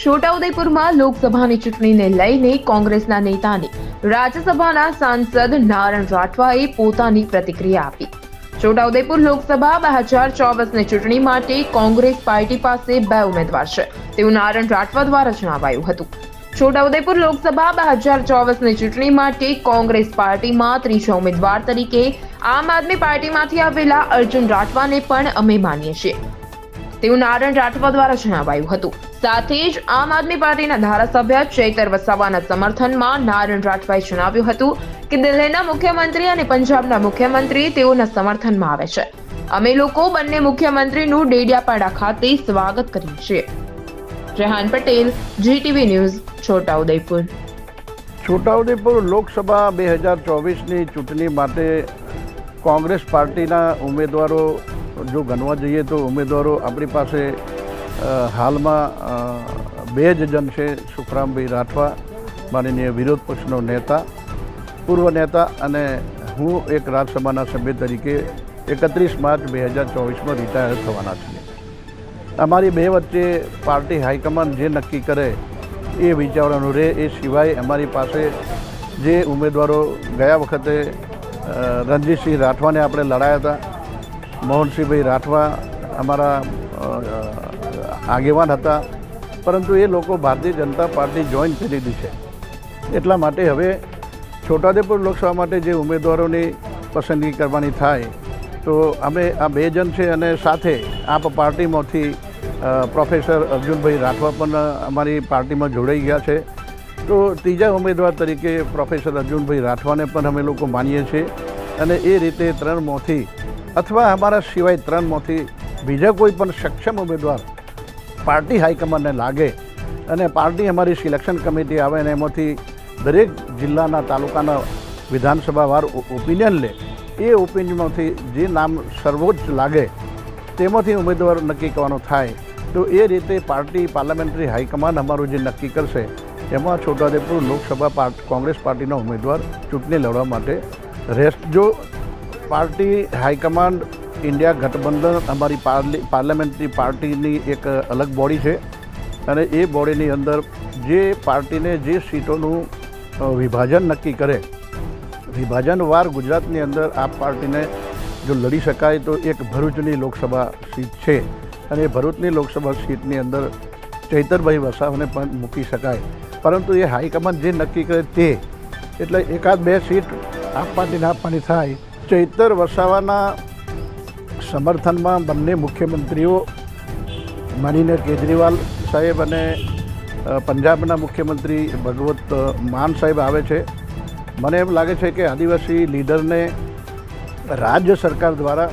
છોટાઉદેપુરમાં લોકસભાની ચૂંટણીને લઈને કોંગ્રેસના નેતાને રાજ્યસભાના સાંસદ નારણ રાઠવાએ પોતાની પ્રતિક્રિયા આપી. છોટાઉદેપુર લોકસભા બે હજાર ચોવીસની ચૂંટણી માટે કોંગ્રેસ પાર્ટી પાસે બે ઉમેદવાર છે. તેવું નારણ રાઠવા દ્વારા જણાવાયું હતું. છોટાઉદેપુર લોકસભા બે હજાર ચોવીસની ચૂંટણી માટે કોંગ્રેસ પાર્ટીમાં ત્રીજા ઉમેદવાર તરીકે આમ આદમી પાર્ટીમાંથી આવેલા અર્જુન રાઠવાને પણ અમે માનીએ છીએ. તેવું નારણ રાઠવા દ્વારા જણાવાયું હતું. સાથે જ આમ આદમી પાર્ટીના ધારાસભ્ય ચૈતર વસાવાના સમર્થનમાં નારણ રાઠવાએ જણાવ્યું હતું કે દિલ્હીના મુખ્યમંત્રી અને પંજાબના મુખ્યમંત્રી તેઓના સમર્થનમાં આવે છે. અમે લોકો બંને મુખ્યમંત્રીનું ડેડિયાપાડા ખાતે સ્વાગત કરીએ છીએ. Rehan Patel, GTV news, Chhota Udepur. Chhota Udepur Lok Sabha બે હજાર ચોવીસની ચૂંટણી માટે કોંગ્રેસ પાર્ટીના ઉમેદવારો જો ગણવા જઈએ તો ઉમેદવારો આપણી પાસે હાલમાં બે જ જણ છે, સુખરામભાઈ રાઠવા, માનનીય વિરોધ પક્ષનો નેતા, પૂર્વ નેતા અને હું એક રાજ્યસભાના સભ્ય તરીકે એકત્રીસ માર્ચ બે હજાર ચોવીસમાં રિટાયર થવાના છીએ. અમારી બે વચ્ચે પાર્ટી હાઈકમાન્ડ જે નક્કી કરે એ વિચારવાનું રહે, એ સિવાય અમારી પાસે જે ઉમેદવારો ગયા વખતે રણજીતસિંહ રાઠવાને આપણે લડાયા હતા મોહનસિંહભાઈ રાઠવા અમારા આગેવાન હતા. પરંતુ એ લોકો ભારતીય જનતા પાર્ટી જોઈન કરી દીધી છે. એટલા માટે હવે છોટાઉદેપુર લોકસભા માટે જે ઉમેદવારોની પસંદગી કરવાની થાય, તો અમે આ બે જણ છે અને સાથે આપ પાર્ટીમાંથી પ્રોફેસર અર્જુનભાઈ રાઠવા પણ અમારી પાર્ટીમાં જોડાઈ ગયા છે. તો ત્રીજા ઉમેદવાર તરીકે પ્રોફેસર અર્જુનભાઈ રાઠવાને પણ અમે લોકો માનીએ છીએ. અને એ રીતે ત્રણમાંથી અથવા અમારા સિવાય ત્રણમાંથી બીજા કોઈ પણ સક્ષમ ઉમેદવાર પાર્ટી હાઈકમાન્ડને લાગે અને પાર્ટી અમારી સિલેક્શન કમિટી આવે અને એમાંથી દરેક જિલ્લાના તાલુકાના વિધાનસભાવાર ઓપિનિયન લે, એ ઓપિનિયનમાંથી જે નામ સર્વોચ્ચ લાગે, તેમાંથી ઉમેદવાર નક્કી કરવાનો થાય. તો એ રીતે પાર્ટી પાર્લામેન્ટરી હાઈકમાન્ડ અમારું જે નક્કી કરશે, એમાં છોટાઉદેપુર લોકસભા પાર્ટ કોંગ્રેસ પાર્ટીના ઉમેદવાર ચૂંટણી લડવા માટે રહેશ જો પાર્ટી હાઈકમાન્ડ ઇન્ડિયા ગઠબંધન અમારી પાર્લી, પાર્લામેન્ટરી પાર્ટીની એક અલગ બોડી છે અને એ બોડીની અંદર જે પાર્ટીને જે સીટોનું વિભાજન નક્કી કરે વિભાજનવાર ગુજરાતની અંદર આ પાર્ટીને જો લડી શકાય તો એક ભરૂચની લોકસભા સીટ છે અને એ ભરૂચની લોકસભા સીટની અંદર ચૈતરભાઈ વસાવાને પણ મૂકી શકાય. પરંતુ એ હાઈકમાન્ડ જે નક્કી કરે તે, એટલે એકાદ બે સીટ આપ પાર્ટીને આપવાની થાય ચૈતર વસાવાના સમર્થનમાં બંને મુખ્યમંત્રીઓ માનીને કેજરીવાલ સાહેબ અને પંજાબના મુખ્યમંત્રી ભગવત માન સાહેબ આવે છે. મને એમ લાગે છે કે આદિવાસી લીડરને રાજ્ય સરકાર દ્વારા